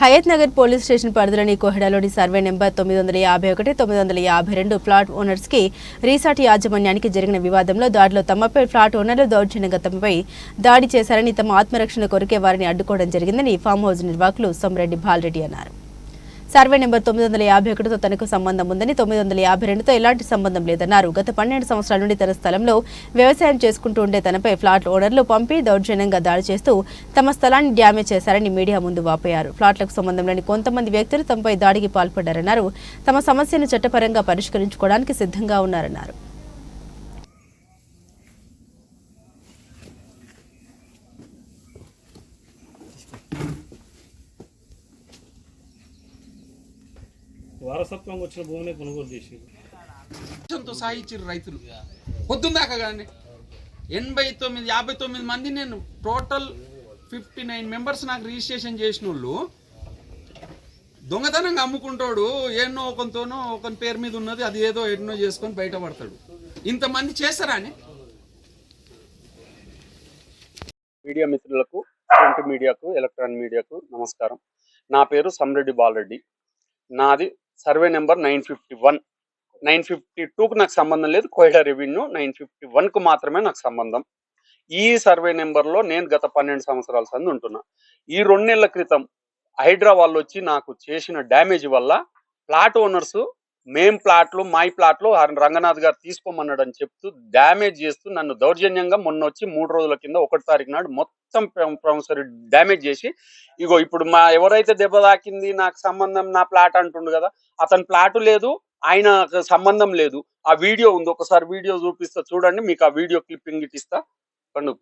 Hayath Nagar police station పరిధిలోని కోహెడలోని survey number తొమ్మిది వందల యాభై ఒకటి తొమ్మిది వందల యాభై రెండు ఫ్లాట్ ఓనర్స్కి రీసార్ట్ యాజమాన్యానికి జరిగిన వివాదంలో దాడిలో తమపై ఫ్లాట్ ఓనర్లు దౌర్జన్యంగా తమపై దాడి చేశారని తమ ఆత్మరక్షణ కొరకే వారిని అడ్డుకోవడం జరిగిందని ఫామ్ హౌస్ నిర్వాహకులు సోమరెడ్డి బాలరెడ్డి అన్నారు. సర్వే నెంబర్ తొమ్మిది వందల యాభై ఒకటితో తనకు సంబంధం ఉందని తొమ్మిది వందల యాభై రెండుతో ఎలాంటి సంబంధం లేదన్నారు. గత పన్నెండు సంవత్సరాల నుండి తన స్థలంలో వ్యవసాయం చేసుకుంటూ ఉండే తనపై ఫ్లాట్ ఓనర్లు పంపి దౌర్జన్యంగా దాడి చేస్తూ తమ స్థలాన్ని డ్యామేజ్ చేశారని మీడియా ముందు వాపోయారు. ఫ్లాట్లకు సంబంధం లేని కొంతమంది వ్యక్తులు తమపై దాడికి పాల్పడ్డారన్నారు. తమ సమస్యను చట్టపరంగా పరిష్కరించుకోవడానికి సిద్ధంగా ఉన్నారన్నారు. వారసత్వంగా వచ్చిన భూమిని కొనుగోలు చేసి తో సాగించారు రైతులు. పొద్దుందాకా కానీ ఎనభై తొమ్మిది యాభై తొమ్మిది మంది నేను టోటల్ ఫిఫ్టీ నైన్ మెంబర్స్ నాకు రిజిస్ట్రేషన్ చేసిన వాళ్ళు దొంగతనంగా అమ్ముకుంటాడు ఎన్నో ఒకరితోనో ఒకని పేరు మీద ఉన్నది అది ఏదో ఎన్నో చేసుకొని బయటపడతాడు. ఇంతమంది చేస్తారా అని మీడియా మిత్రులకు ప్రింట్ మీడియాకు ఎలక్ట్రానిక్ మీడియాకు నమస్కారం. నా పేరు సమ్రెడ్డి బాలరెడ్డి. నాది survey number nine fifty one. Nine fifty టూకు నాకు సంబంధం లేదు కోయిడా రెవెన్యూ నైన్ ఫిఫ్టీ వన్కు మాత్రమే నాకు సంబంధం. ఈ సర్వే నెంబర్లో నేను గత పన్నెండు సంవత్సరాల సంది ఉంటున్నా. ఈ రెండు నెలల క్రితం హైదరాబాద్లో వచ్చి నాకు చేసిన డ్యామేజ్ వల్ల ప్లాట్ ఓనర్స్ మేం ప్లాట్లు మై ప్లాట్లు రంగనాథ్ గారు తీసుకోమన్నాడు అని చెప్తూ డ్యామేజ్ చేస్తూ నన్ను దౌర్జన్యంగా మొన్న వచ్చి మూడు రోజుల కింద ఒకటి తారీఖు నాడు మొత్తం ప్రొఫెసర్ డ్యామేజ్ చేసి ఇగో ఇప్పుడు మా ఎవరైతే దెబ్బ తాకింది నాకు సంబంధం నా ప్లాట్ అంటుండు కదా అతని ప్లాట్ లేదు ఆయన సంబంధం లేదు. ఆ వీడియో ఉంది ఒకసారి వీడియో చూపిస్తా చూడండి మీకు ఆ వీడియో క్లిప్పింగ్ ఇస్తా.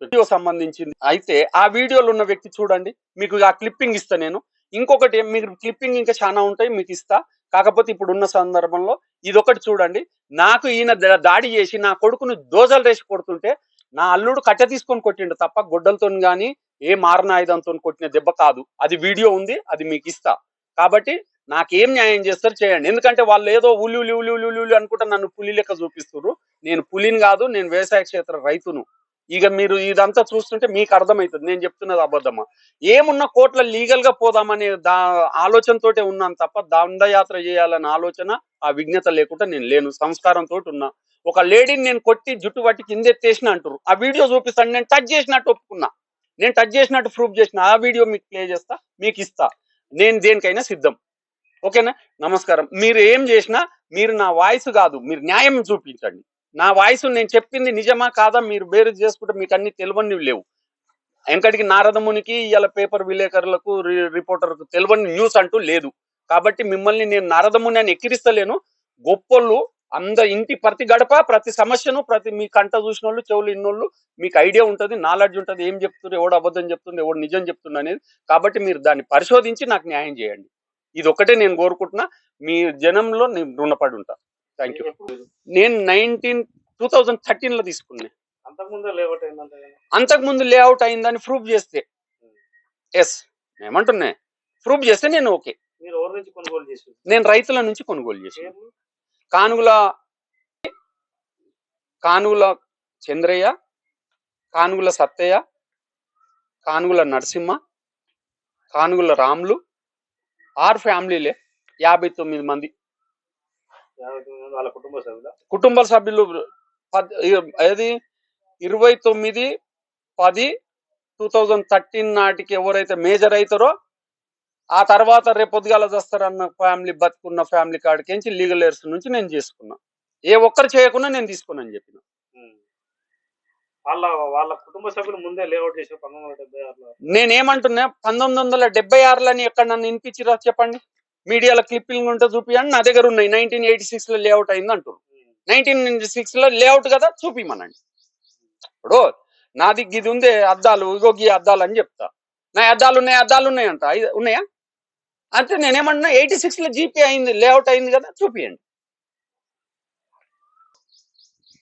వీడియో సంబంధించింది. అయితే ఆ వీడియోలో ఉన్న వ్యక్తి చూడండి మీకు ఆ క్లిప్పింగ్ ఇస్తా నేను. ఇంకొకటి మీరు క్లిప్పింగ్ ఇంకా చాలా ఉంటాయి మీకు ఇస్తా. కాకపోతే ఇప్పుడు ఉన్న సందర్భంలో ఇదొకటి చూడండి. నాకు ఈయన దాడి చేసి నా కొడుకును దోజలు రేసి కొడుతుంటే నా అల్లుడు కట్టె తీసుకొని కొట్టిండు తప్ప గుడ్డలతో కానీ ఏ మారణ ఆయుధంతో కొట్టిన దెబ్బ కాదు. అది వీడియో ఉంది అది మీకు ఇస్తా. కాబట్టి నాకేం న్యాయం చేస్తారు చేయండి. ఎందుకంటే వాళ్ళు ఏదో ఉలి ఉలి ఉలి ఉలి ఉలి అనుకుంటా నన్ను పులి లెక్క చూపిస్తున్నారు నేను పులిని కాదు నేను వ్యవసాయ క్షేత్ర రైతును. ఇక మీరు ఇదంతా చూస్తుంటే మీకు అర్థమవుతుంది నేను చెప్తున్నది అబద్ధమా? ఏమున్నా కోట్ల లీగల్గా పోదామనే దా ఆలోచనతోటే ఉన్నాను తప్ప దండయాత్ర చేయాలని ఆలోచన ఆ విజ్ఞత లేకుండా నేను లేను సంస్కారంతో ఉన్నా. ఒక లేడీని నేను కొట్టి జుట్టు పట్టి కిందెత్తేసిన అంటారు ఆ వీడియో చూపిస్తాను నేను టచ్ చేసినట్టు ఒప్పుకున్నా. నేను టచ్ చేసినట్టు ప్రూఫ్ చేసిన ఆ వీడియో మీకు ప్లే చేస్తా మీకు ఇస్తా. నేను దేనికైనా సిద్ధం. ఓకేనా? నమస్కారం. మీరు ఏం చేసినా మీరు నా వాయిస్ కాదు మీరు న్యాయం చూపించండి. నా వాయిస్ నేను చెప్పింది నిజమా కాదా మీరు బేరు చేసుకుంటే మీకు అన్ని తెలివనివి లేవు. వెంకటికి నారదమునికి ఇవాళ పేపర్ విలేకరులకు రిపోర్టర్కు రిపోర్టర్లకు న్యూస్ అంటూ లేదు. కాబట్టి మిమ్మల్ని నేను నారదముని అని ఎక్కిరిస్తలేను. గొప్పళ్ళు అంద ఇంటి ప్రతి గడప ప్రతి సమస్యను ప్రతి మీ కంట చూసిన వాళ్ళు చెవులు ఇన్నోళ్ళు మీకు ఐడియా ఉంటుంది నాలెడ్జ్ ఉంటుంది ఏం చెప్తున్నారు ఎవడు అబద్ధం చెప్తుంది ఎవడు నిజం చెప్తుంది అనేది. కాబట్టి మీరు దాన్ని పరిశోధించి నాకు న్యాయం చేయండి. ఇది ఒకటే నేను కోరుకుంటున్నా. మీ జనంలో నేను రుణపడి ఉంటాను థ్యాంక్ యూ నేను నైన్టీన్ టూ థౌజండ్ థర్టీన్లో తీసుకున్నా. అంతకుముందే లేఅవుట్ అయిందని ప్రూఫ్ చేస్తే. ఎస్ ఏమంటున్నా ప్రూఫ్ చేస్తే నేను ఓకే నేను రైతుల నుంచి కొనుగోలు చేసి కానుగుల కానుగుల చంద్రయ్య కానుగుల సత్తయ్య కానుగుల నరసింహ కానుగుల రాములు ఆరు ఫ్యామిలీలే యాభై తొమ్మిది మంది. వాళ్ళ కుటుంబ సభ్యుల? కుటుంబ సభ్యులు అది ఇరవై తొమ్మిది పది టూ థౌజండ్ థర్టీన్ నాటికి ఎవరైతే మేజర్ అవుతారో ఆ తర్వాత రేపు పొద్దుగాల చేస్తారన్న ఫ్యామిలీ బతుకున్న ఫ్యామిలీ కాడికించి లీగల్ ఎయిర్స్ నుంచి నేను చేసుకున్నా. ఏ ఒక్కరు చేయకుండా నేను తీసుకున్నాను చెప్పిన. వాళ్ళ వాళ్ళ కుటుంబ సభ్యులు ముందే లేఅవుట్ చేసిన పంతొమ్మిది వందల డెబ్బై ఆరులో? నేనేమంటున్నా పంతొమ్మిది వందల డెబ్బై ఆరులని ఎక్కడ నన్ను వినిపించిరా చెప్పండి? మీడియాలో క్లిప్పింగ్ ఉంటే చూపియండి. నా దగ్గర ఉన్నాయి. నైన్టీన్ ఎయిటీ సిక్స్లో లేఅవుట్ అయింది అంటున్నారు. నైన్టీన్ సిక్స్లో లేఅవుట్ కదా చూపిమనండి. ఇప్పుడు నాది ఇది ఉంది అద్దాలు ఇగో గీ అద్దాలు అని చెప్తా. నా అద్దాలు ఉన్నాయి అద్దాలు ఉన్నాయి అంట ఉన్నాయా? అంటే నేనేమన్నా ఎయిటీ సిక్స్లో జీపీ అయింది లేఅవుట్ అయింది కదా చూపియండి.